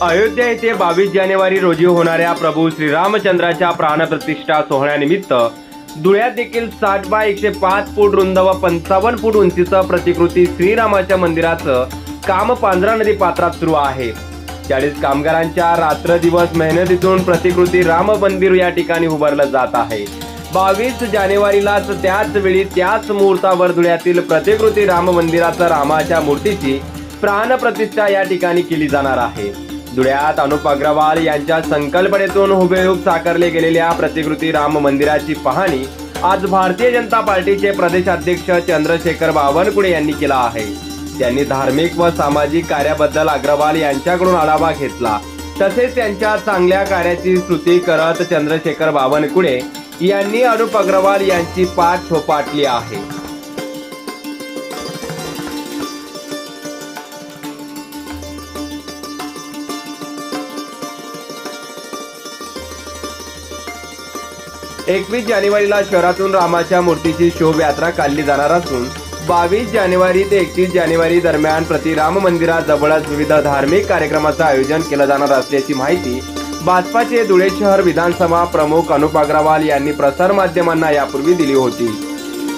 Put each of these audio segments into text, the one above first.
अयोध्या येथे बावीस जानेवारी रोजी होणाऱ्या प्रभू श्रीरामचंद्राच्या प्राणप्रतिष्ठा सोहळ्यानिमित्त धुळ्यात देखील साठ बाय एकशे पाच फूट रुंद व पंचावन्न फूट उंचीचं प्रतिकृती श्रीरामाच्या मंदिराचं काम पांढरा नदी पात्रात सुरू आहे. चाळीस कामगारांच्या रात्र दिवस मेहनतीतून प्रतिकृती राम मंदिर या ठिकाणी उभारलं जात आहे. बावीस जानेवारीलाच त्याच वेळी त्याच मुहूर्तावर धुळ्यातील प्रतिकृती राम मंदिराचं रामाच्या मूर्तीची प्राणप्रतिष्ठा या ठिकाणी केली जाणार आहे. धुळ्यात अनुप अग्रवाल यांच्या संकल्पनेतून हुबेहूब साकारले गेलेल्या प्रतिकृती राम मंदिराची पाहणी आज भारतीय जनता पार्टीचे प्रदेशाध्यक्ष चंद्रशेखर बावनकुळे यांनी केला आहे. त्यांनी धार्मिक व सामाजिक कार्याबद्दल अग्रवाल यांच्याकडून आढावा घेतला. तसेच त्यांच्या चांगल्या कार्याची स्तुती करत चंद्रशेखर बावनकुळे यांनी अनुप अग्रवाल यांची पाठ थोपाटली आहे. एकवीस जानेवारीला शहरातून रामाच्या मूर्तीची शोभयात्रा काढली जाणार असून बावीस जानेवारी ते एकतीस जानेवारी दरम्यान प्रति राम मंदिराजवळच विविध धार्मिक कार्यक्रमाचं आयोजन केलं जाणार असल्याची माहिती भाजपाचे धुळे शहर विधानसभा प्रमुख अनुप अग्रवाल यांनी प्रसारमाध्यमांना यापूर्वी दिली होती.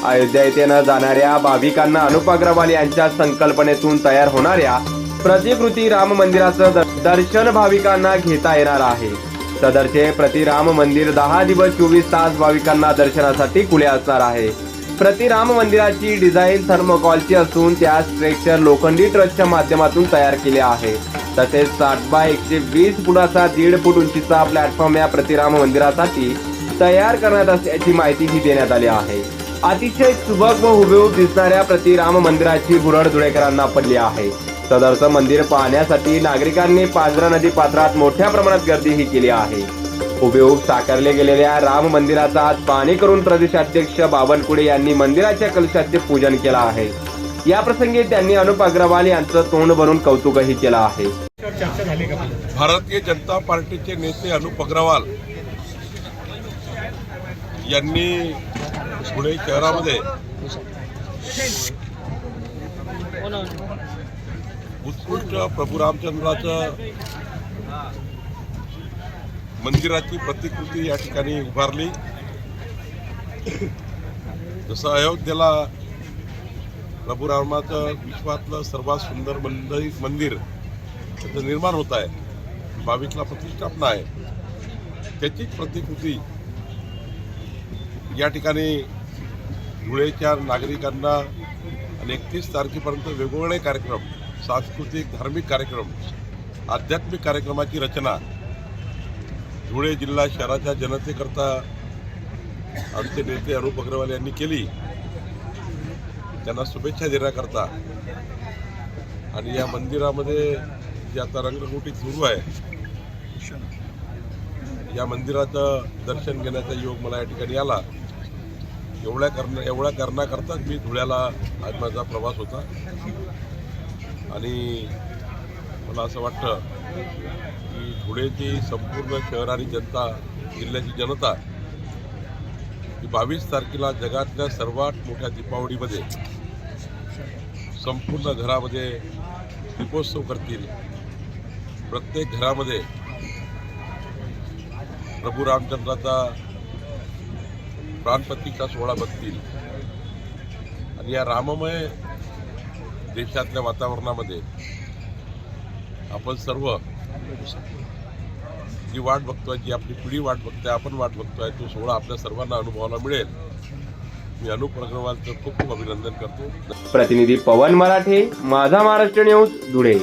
अयोध्या येथे न जाणाऱ्या भाविकांना अनुप अग्रवाल यांच्या संकल्पनेतून तयार होणाऱ्या प्रतिकृती राम मंदिराचं दर्शन भाविकांना घेता येणार आहे. सदरचे प्रतिराम मंदिर दहा दिवस चोवीस तास भाविकांना दर्शनासाठी खुले असणार आहे. प्रतिराम मंदिराची डिझाईन थर्मोकॉलची असून त्या स्ट्रेक्चर लोखंडी ट्रस्टच्या माध्यमातून तयार केले आहे. तसेच साठ बाय एकशे वीस फुटाचा दीड फूट उंचीचा प्लॅटफॉर्म या प्रतिराम मंदिरासाठी तयार करण्यात असल्याची माहितीही देण्यात आली आहे. अतिशय सुबक व हुबेहूब दिसणाऱ्या प्रतिराम मंदिराची भुरळ धुळेकरांना पडली आहे. सदरचं मंदिर पाहण्यासाठी नागरिकांनी पांढरा नदी पात्रात मोठ्या प्रमाणात गर्दीही केली आहे. हुबेहूब साकारले गेलेल्या राम मंदिराचा आज पाहणी करून प्रदेशाध्यक्ष बावनकुळे यांनी मंदिराच्या कलशाचे पूजन केलं आहे. या प्रसंगी त्यांनी अनुप अग्रवाल यांचं तोंड भरून कौतुकही केलं आहे. भारतीय जनता पार्टीचे नेते अनुप अग्रवाल यांनी पुणे शहरामध्ये उत्कृष्ट प्रभू रामचंद्राचं मंदिराची प्रतिकृती या ठिकाणी उभारली. जसं अयोध्येला प्रभू रामाचं विश्वातलं सर्वात सुंदर मंदिर मंदिर त्याचं निर्माण होत आहे बावीसला प्रतिष्ठापना आहे. त्याचीच प्रतिकृती या ठिकाणी धुळेच्या नागरिकांना आणि एकतीस तारखेपर्यंत वेगवेगळे कार्यक्रम सांस्कृतिक धार्मिक कार्यक्रम आध्यात्मिक कार्यक्रमाची रचना धुळे जिल्हा शहराच्या जनतेकरता आमचे नेते अरूप अग्रवाल यांनी केली. त्यांना शुभेच्छा देण्याकरता. आणि या मंदिरामध्ये जी आता रंगरंगोटी सुरू आहे या मंदिराचं दर्शन घेण्याचा योग मला या ठिकाणी आला. एवढ्या करणं एवढ्या करण्याकरताच मी धुळ्याला आज माझा प्रवास होता. आणि मला असं वाटतं की धुळेची संपूर्ण शहर आणि जनता जिल्ह्याची जनता ही बावीस तारखेला जगातल्या सर्वात मोठ्या दीपावलीमध्ये संपूर्ण घरामध्ये दीपोत्सव करतील. प्रत्येक घरामध्ये प्रभू रामचंद्राचा प्राणपतीचा सोहळा बघतील. आणि या राममय देशातल्या वातावरणामध्ये आपण सर्व जी वाट बघतोय जी आपली पिढी वाट बघतोय आपण वाट बघतोय तो सोहळा आपल्या सर्वांना अनुभवायला मिळेल. मी अनुप अग्रवालचं खूप खूप अभिनंदन करतो. प्रतिनिधी पवन मराठे माझा महाराष्ट्र न्यूज धुळे.